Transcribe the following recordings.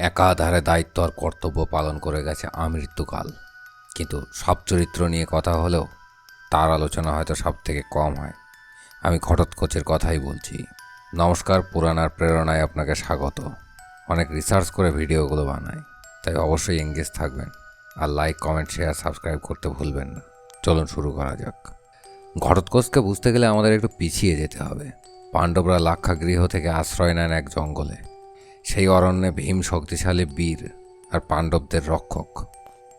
একাধারে দায়িত্ব আর কর্তব্য পালন করে গেছে আমৃত্যুকাল। কিন্তু সব চরিত্র নিয়ে কথা হলেও তার আলোচনা হয়তো সব থেকে কম হয়। আমি ঘটোৎকচের কথাই বলছি। নমস্কার পুরানার প্রেরণায় আপনাকে স্বাগত। অনেক রিসার্চ করে ভিডিওগুলো বানাই, তাই অবশ্যই এঙ্গেজ থাকবেন। আর লাইক কমেন্ট শেয়ার সাবস্ক্রাইব করতে ভুলবেন না। চলুন শুরু করা যাক। ঘটোৎকচকে বুঝতে গেলে আমাদের একটু পিছিয়ে যেতে হবে। পাণ্ডবরা লাক্ষাগৃহ থেকে আশ্রয় নেন এক জঙ্গলে। সেই অরণ্যে ভীম শক্তিশালী বীর আর পাণ্ডবদের রক্ষক।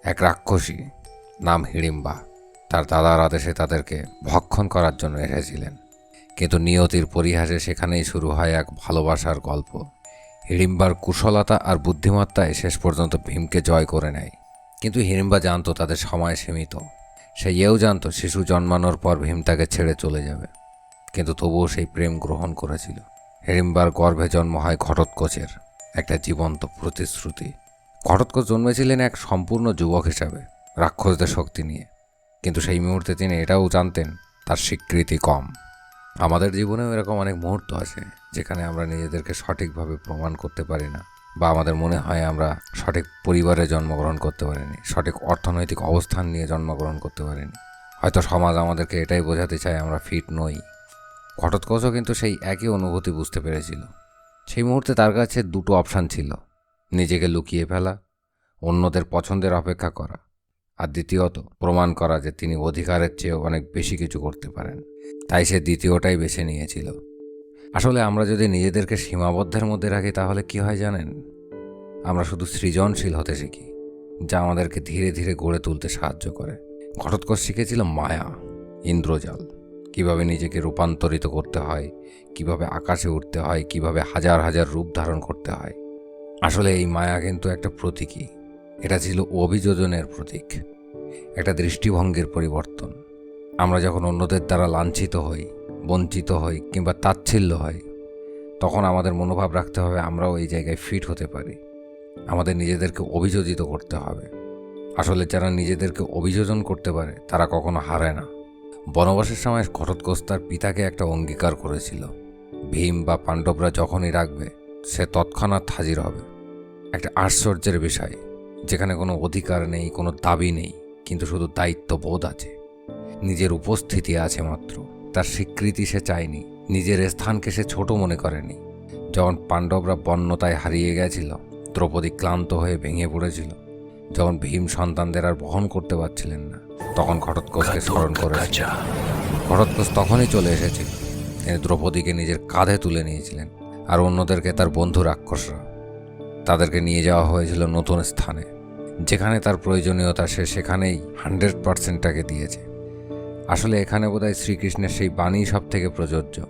এক রাক্ষসী নাম হিড়িম্বা, তার দাদার আদেশে তাদেরকে ভক্ষণ করার জন্য এসেছিলেন। কিন্তু নিয়তির পরিহাসে সেখানেই শুরু হয় এক ভালোবাসার গল্প। হিড়িম্বার কুশলতা আর বুদ্ধিমত্তায় শেষ পর্যন্ত ভীমকে জয় করে নেয়। কিন্তু হিড়িম্বা জানতো তাদের সময় সীমিত। সে এও জানতো শিশু জন্মানোর পর ভীম তাকে ছেড়ে চলে যাবে। কিন্তু তবুও সেই প্রেম গ্রহণ করেছিল। হিড়িম্বার গর্ভে জন্ম হয় ঘটোৎকচের, একটা জীবন্ত প্রতিশ্রুতি। ঘটোৎকচ জন্মেছিলেন এক সম্পূর্ণ যুবক হিসাবে, রাক্ষসদের শক্তি নিয়ে। কিন্তু সেই মুহূর্তে তিনি এটাও জানতেন, তার স্বীকৃতি কম। আমাদের জীবনেও এরকম অনেক মুহূর্ত আছে, যেখানে আমরা নিজেদেরকে সঠিকভাবে প্রমাণ করতে পারি না, বা আমাদের মনে হয় আমরা সঠিক পরিবারে জন্মগ্রহণ করতে পারিনি, সঠিক অর্থনৈতিক অবস্থান নিয়ে জন্মগ্রহণ করতে পারিনি। হয়তো সমাজ আমাদেরকে এটাই বোঝাতে চায়, আমরা ফিট নই। ঘটোৎকচও কিন্তু সেই একই অনুভূতি বুঝতে পেরেছিল। সেই মুহূর্তে তার কাছে দুটো অপশান ছিল, নিজেকে লুকিয়ে ফেলা, অন্যদের পছন্দের অপেক্ষা করা, আর দ্বিতীয়ত প্রমাণ করা যে তিনি অধিকারের চেয়েও অনেক বেশি কিছু করতে পারেন। তাই সে দ্বিতীয়টাই বেছে নিয়েছিল। আসলে আমরা যদি নিজেদেরকে সীমাবদ্ধের মধ্যে রাখি, তাহলে কি হয় জানেন? আমরা শুধু সৃজনশীল হতে শিখি, যা আমাদেরকে ধীরে ধীরে গড়ে তুলতে সাহায্য করে। ঘটোৎকচ শিখেছিল মায়া, ইন্দ্রজাল। কীভাবে নিজেকে রূপান্তরিত করতে হয়, কীভাবে আকাশে উঠতে হয়, কীভাবে হাজার হাজার রূপ ধারণ করতে হয়। আসলে এই মায়া কিন্তু একটা প্রতীকী। এটা ছিল অভিযোজনের প্রতীক। একটা দৃষ্টিভঙ্গির পরিবর্তন। আমরা যখন অন্যদের দ্বারা লাঞ্ছিত হই, বঞ্চিত হই কিংবা তাচ্ছিল্য হই, তখন আমাদের মনোভাব রাখতে হবে আমরাও এই জায়গায় ফিট হতে পারি। আমাদের নিজেদেরকে অভিযোজিত করতে হবে। আসলে যারা নিজেদেরকে অভিযোজন করতে পারে, তারা কখনো হারে না। বনবাসের সময় ঘটোৎকচ তার পিতাকে একটা অঙ্গীকার করেছিল। ভীম বা পাণ্ডবরা যখনই রাখবে, সে তৎক্ষণাৎ হাজির হবে। একটা আশ্চর্যের বিষয়, যেখানে কোনো অধিকার নেই, কোনো দাবি নেই, কিন্তু শুধু দায়িত্ববোধ আছে। নিজের উপস্থিতি আছে মাত্র। তার স্বীকৃতি সে চায়নি, নিজের স্থানকে সে ছোট মনে করেনি। যখন পাণ্ডবরা বন্যতায় হারিয়ে গেছিল, দ্রৌপদী ক্লান্ত হয়ে ভেঙে পড়েছিল। যখন ভীম সন্তানদের আর বহন করতে পারছিলেন না তখন ঘটোৎকচকে স্মরণ করেছিল ঘটোৎকচ তখনই চলে এসেছিল। তিনি দ্রৌপদীকে নিজের কাঁধে তুলে নিয়েছিলেন আর অন্যদেরকে তার বন্ধু রাক্ষসরা। তাদেরকে নিয়ে যাওয়া হয়েছিল নতুন স্থানে যেখানে তার প্রয়োজনীয়তা সে সেখানেই হান্ড্রেড পার্সেন্টটাকে দিয়েছে। আসলে এখানে বোধহয় শ্রীকৃষ্ণের সেই বাণী সব থেকে প্রযোজ্য।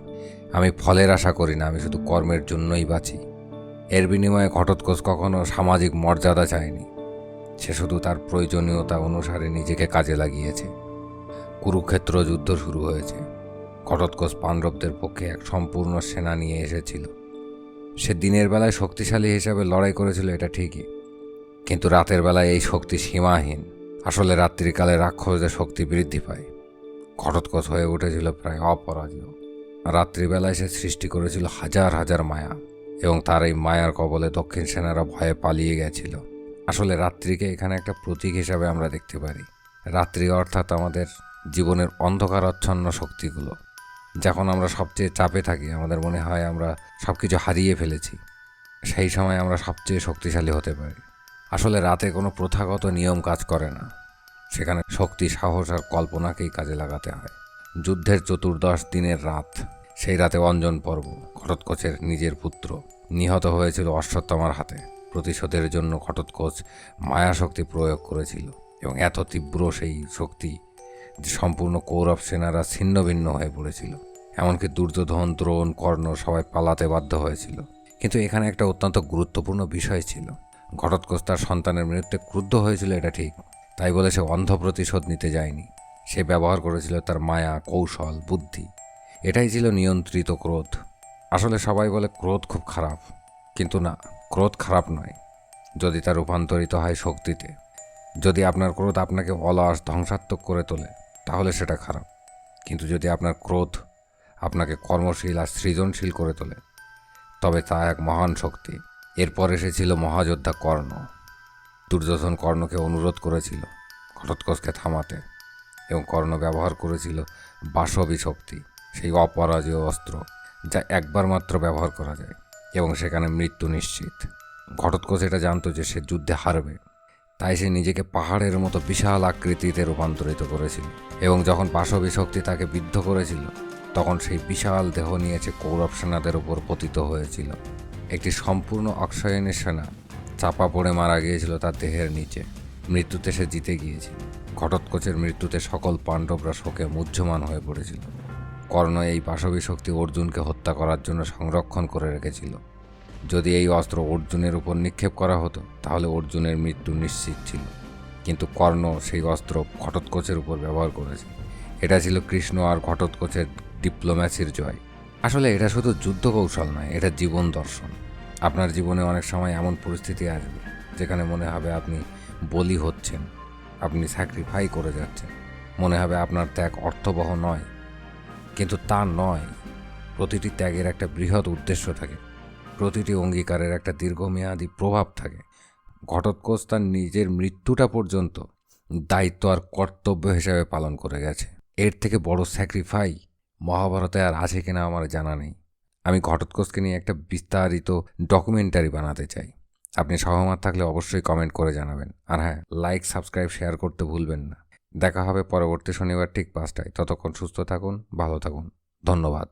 আমি ফলের আশা করি না আমি শুধু কর্মের জন্যই বাঁচি। এর বিনিময়ে ঘটোৎকচ কখনো সামাজিক মর্যাদা চায়নি। সে শুধু তার প্রয়োজনীয়তা অনুসারে নিজেকে কাজে লাগিয়েছে। কুরুক্ষেত্র যুদ্ধ শুরু হয়েছে। ঘটোৎকচ পাণ্ডবদের পক্ষে এক সম্পূর্ণ সেনা নিয়ে এসেছিল। সে দিনের বেলায় শক্তিশালী হিসাবে লড়াই করেছিল, এটা ঠিকই। কিন্তু রাতের বেলায় এই শক্তি সীমাহীন। আসলে রাত্রিকালে রাক্ষসদের শক্তি বৃদ্ধি পায়। ঘটোৎকচ হয়ে উঠেছিল প্রায় অপরাজীয়। রাত্রিবেলায় সে সৃষ্টি করেছিল হাজার হাজার মায়া এবং তার এই মায়ার কবলে দক্ষিণ সেনারা ভয়ে পালিয়ে গেছিল। আসলে রাত্রিকে এখানে একটা প্রতীক হিসাবে আমরা দেখতে পারি। রাত্রি অর্থাৎ আমাদের জীবনের অন্ধকারাচ্ছন্ন শক্তিগুলো, যখন আমরা সবচেয়ে চাপে থাকি, আমাদের মনে হয় আমরা সব কিছু হারিয়ে ফেলেছি, সেই সময় আমরা সবচেয়ে শক্তিশালী হতে পারি। আসলে রাতে কোনো প্রথাগত নিয়ম কাজ করে না। সেখানে শক্তি, সাহস আর কল্পনাকেই কাজে লাগাতে হয়। যুদ্ধের চতুর্দশ দিনের রাত, সেই রাতে অঞ্জন পর্ব, ঘটোৎকচের নিজের পুত্র নিহত হয়েছিল অশ্বত্থামার হাতে। প্রতিশোধের জন্য ঘটোৎকচ মায়া শক্তি প্রয়োগ করেছিল এবং এত তীব্র সেই শক্তি যে সম্পূর্ণ কৌরব সেনারা ছিন্ন ভিন্ন হয়ে পড়েছিল। এমনকি দুর্যোধন, দ্রোণ, কর্ণ সবাই পালাতে বাধ্য হয়েছিল। কিন্তু এখানে একটা অত্যন্ত গুরুত্বপূর্ণ বিষয় ছিল। ঘটোৎকচ তার সন্তানের মৃত্যুতে ক্রুদ্ধ হয়েছিল, এটা ঠিক। তাই বলে সে অন্ধ প্রতিশোধ নিতে যায়নি। সে ব্যবহার করেছিল তার মায়া, কৌশল, বুদ্ধি। এটাই ছিল নিয়ন্ত্রিত ক্রোধ। আসলে সবাই বলে ক্রোধ খুব খারাপ, কিন্তু না। ক্রোধ খারাপ নয়, যদি তা রূপান্তরিত হয় শক্তিতে। যদি আপনার ক্রোধ আপনাকে অলস ধ্বংসাত্মক করে তোলে, তাহলে সেটা খারাপ। কিন্তু যদি আপনার ক্রোধ আপনাকে কর্মশীল আর সৃজনশীল করে তোলে, তবে তা এক মহান শক্তি। এরপর এসেছিল মহাযোদ্ধা কর্ণ। দুর্যোধন কর্ণকে অনুরোধ করেছিল ঘটোৎকচকে থামাতে এবং কর্ণ ব্যবহার করেছিল বাসবী শক্তি, সেই অপরাজয় অস্ত্র, যা একবার মাত্র ব্যবহার করা যায়। এবং সেখানে মৃত্যু নিশ্চিত। ঘটোৎকচ এটা জানতো যে সে যুদ্ধে হারবে। তাই সে নিজেকে পাহাড়ের মতো বিশাল আকৃতিতে রূপান্তরিত করেছিল এবং যখন পাশবী শক্তি তাকে বিদ্ধ করেছিল, তখন সেই বিশাল দেহ নিয়েছে কৌরব সেনাদের উপর পতিত হয়েছিল। একটি সম্পূর্ণ অক্ষয়নের সেনা চাপা পড়ে মারা গিয়েছিল তার দেহের নিচে। মৃত্যুতে সে জিতে গিয়েছিল। ঘটোৎকচের মৃত্যুতে সকল পাণ্ডবরা শোকে মুহ্যমান হয়ে পড়েছিল। কর্ণ এই পাশবী শক্তি অর্জুনকে হত্যা করার জন্য সংরক্ষণ করে রেখেছিল। যদি এই অস্ত্র অর্জুনের উপর নিক্ষেপ করা হতো, তাহলে অর্জুনের মৃত্যু নিশ্চিত ছিল। কিন্তু কর্ণ সেই অস্ত্র ঘটোৎকচের উপর ব্যবহার করেছে। এটা ছিল কৃষ্ণ আর ঘটোৎকচের ডিপ্লোম্যাসির জয়। আসলে এটা শুধু যুদ্ধ কৌশল নয়, এটা জীবন দর্শন। আপনার জীবনে অনেক সময় এমন পরিস্থিতি আসবে, যেখানে মনে হবে আপনি বলি হচ্ছেন, আপনি স্যাক্রিফাই করে যাচ্ছেন। মনে হবে আপনার ত্যাগ অর্থবহ নয়। কিন্তু তা নয়, প্রতিটি ত্যাগের একটা বৃহৎ উদ্দেশ্য থাকে, প্রতিটি অঙ্গীকারের একটা দীর্ঘমেয়াদী প্রভাব থাকে। ঘটোৎকোচ তার নিজের মৃত্যুটা পর্যন্ত দায়িত্ব আর কর্তব্য হিসাবে পালন করে গেছে। এর থেকে বড় স্যাক্রিফাই মহাভারতে আর আছে কিনা আমার জানা নেই। আমি ঘটোৎকোচকে নিয়ে একটা বিস্তারিত ডকুমেন্টারি বানাতে চাই। আপনি সহমত থাকলে অবশ্যই কমেন্ট করে জানাবেন। আর হ্যাঁ লাইক, সাবস্ক্রাইব, শেয়ার করতে ভুলবেন না। দেখা হবে পরবর্তী শনিবার ঠিক পাঁচটায়। ততক্ষণ সুস্থ থাকুন ভালো থাকুন। ধন্যবাদ।